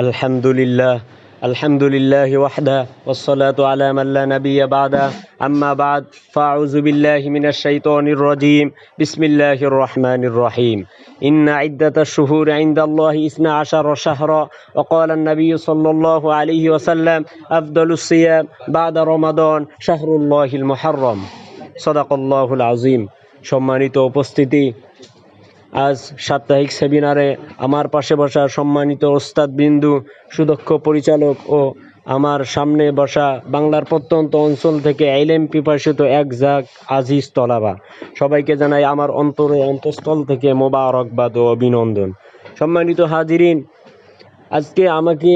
الحمد لله الحمد لله وحده والصلاة على من لا نبي بعده أما بعد فأعوذ بالله من الشيطان الرجيم بسم الله الرحمن الرحيم إن عدة الشهور عند الله إثنى عشر شهرا وقال النبي صلى الله عليه وسلم أفضل الصيام بعد رمضان شهر الله المحرم صدق الله العظيم সম্মানিত উপস্থিতি আজ সাপ্তাহিক সেমিনারে আমার পাশে বসা সম্মানিত ওস্তাদ বিন্দু সুদক্ষ পরিচালক ও আমার সামনে বসা বাংলার প্রত্যন্ত অঞ্চল থেকে আইলেম পিপাসিত এক জাক আজিজ তলাবা। সবাইকে জানাই আমার অন্তরে অন্তঃস্থল থেকে মোবারকবাদ ও অভিনন্দন। সম্মানিত হাজিরিন, আজকে আমাকে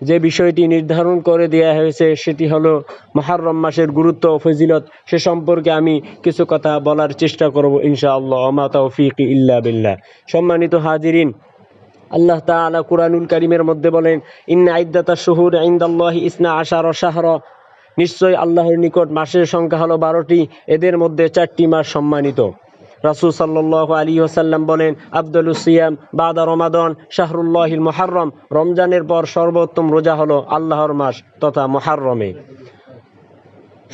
যে বিষয়টি নির্ধারণ করে দেওয়া হয়েছে, সেটি হলো মহারম মাসের গুরুত্ব ও ফজিলত। সে সম্পর্কে আমি কিছু কথা বলার চেষ্টা করব ইনশাআল্লাহ আমা তৌফিক ইল্লা বিল্লাহ। সম্মানিত হাজিরিন, আল্লাহ তাআলা কুরআনুল কারীমের মধ্যে বলেন, ইন্না আইদ্দাতা শুহুর ইনদাল্লাহি ইসনা আশার শাহর। নিশ্চয় আল্লাহর নিকট মাসের সংখ্যা হলো বারোটি, এদের মধ্যে চারটি মাস সম্মানিত। রাসূল সাল্লাল্লাহু আলাইহি ওয়াসাল্লাম বলেন আব্দুল সিয়াম বাদা রমাদান শাহরুল্লাহিল মুহাররম। রমজানের পর সর্বোত্তম রোজা হলো আল্লাহর মাস তথা মুহাররমে।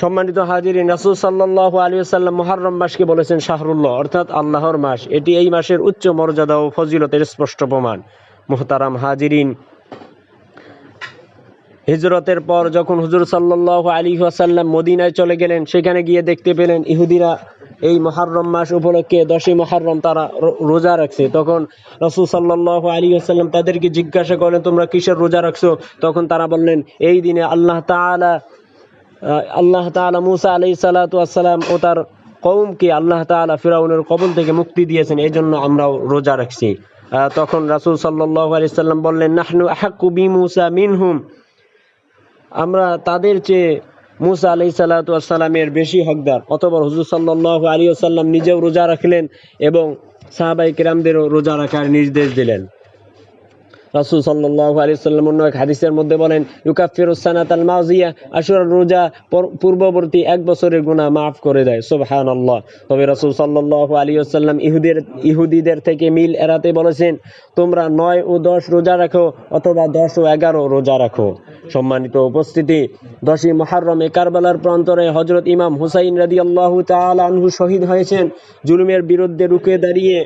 সম্মানিত হাজিরিন, রাসূল সাল্লাল্লাহু আলাইহি ওয়াসাল্লাম মুহাররম মাসকে বলেছেন শাহরুল্লাহ, অর্থাৎ আল্লাহর মাস। এটি এই মাসের উচ্চ মর্যাদা ও ফজিলতের স্পষ্ট প্রমাণ। মুহতারাম হাজিরিন, হিজরতের পর যখন হুজুর সাল্লাল্লাহু আলী ওয়াসাল্লাম মদিনায় চলে গেলেন, সেখানে গিয়ে দেখতে পেলেন ইহুদিরা এই মহারম মাস উপলক্ষে দশই মহারম তারা রোজা রাখছে। তখন রসুল সাল্লাল্লাহু আলী আসাল্লাম তাদেরকে জিজ্ঞাসা করলেন তোমরা কিসের রোজা রাখছো? তখন তারা বললেন এই দিনে আল্লাহ আহ, আল্লাহ তাআলা মুসা আলাই সালাতু আসসালাম ও তার কৌমকে আল্লাহ তাআলা ফিরাউনের কবল থেকে মুক্তি দিয়েছেন। এই জন্য আমরাও রোজা রাখছি। তখন রাসূল সাল্লাল্লাহু আলাইহি সাল্লাম বললেন নাহনু বি মুসা মিনহুম। আমরা তাদের চেয়ে মুসা আলাই সাল্লামের বেশি হকদার। অতপর হুজুর সাল্লাহ আলী আসাল্লাম নিজেও রোজা রাখলেন এবং সাহাবাই কিরামদেরও রোজা রাখার নির্দেশ দিলেন। রাসূল সাল্লাল্লাহু আলাইহি সাল্লাম অন্য এক হাদিসের মধ্যে বলেন, ইউকাফিরুস সানাতাল মাজিয়া আশুরার রোজা পূর্ববর্তী এক বছরের গুনাহ মাফ করে দেয়। সুবহানাল্লাহ। তবে রাসূল সাল্লাল্লাহু আলাইহি ওয়াসাল্লাম ইহুদের ইহুদিদের থেকে মিল এড়াতে বলেছেন, তোমরা নয় ও দশ রোজা রাখো অথবা দশ ও এগারো রোজা রাখো। সম্মানিত উপস্থিতি দশই মুহররমে কারবালার প্রান্তরে হযরত ইমাম হুসাইন রাদিয়াল্লাহু তাআলা আনহু শহীদ হয়েছেন। জুলুমের বিরুদ্ধে রুখে দাঁড়িয়ে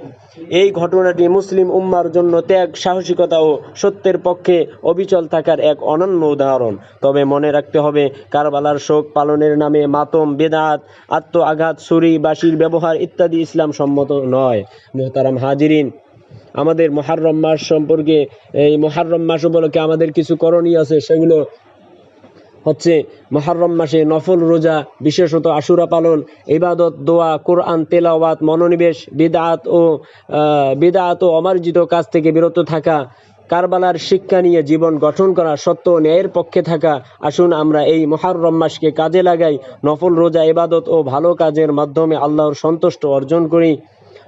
এই ঘটনাটি মুসলিম উম্মার জন্য ত্যাগ, সাহসিকতা ও সত্যের পক্ষে অবিচল থাকার এক অনন্য উদাহরণ। তবে মনে রাখতে হবে, কারবালার শোক পালনের নামে মাতম, বেদাত আত্ম আঘাত ছুরি, বাঁশির ব্যবহার ইত্যাদি ইসলাম সম্মত নয়। মোহতারাম হাজিরিন, আমাদের মহারম মাস সম্পর্কে, এই মহারম মাস উপলক্ষে আমাদের কিছু করণীয় আছে, সেগুলো হচ্ছে মহারম মাসে নফল রোজা, বিশেষত আশুরা পালন, ইবাদত, দোয়া, কোরআন, তেলাওয়াত, মনোনিবেশ বিদাত ও বিদাত ও অমার্জিত কাজ থেকে বিরত থাকা, কারবালার শিক্ষা নিয়ে জীবন গঠন করা সত্য ন্যায়ের পক্ষে থাকা। আসুন আমরা এই মহারম মাসকে কাজে লাগাই, নফল রোজা, ইবাদত ও ভালো কাজের মাধ্যমে আল্লাহর সন্তুষ্ট অর্জন করি।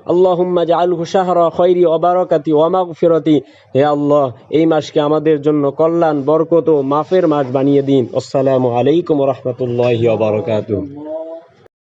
আল্লাহুম্মা জাআলহু শাহরা খৈরি ওবারাকাতি ওয়া মাগফিরাতি। হে আল্লাহ, এই মাসকে আমাদের জন্য কল্যাণ, বরকত ও মাফের মাস বানিয়ে দিন। আসসালামু আলাইকুম রাহমাতুল্লাহি ওয়া বারাকাতুহু।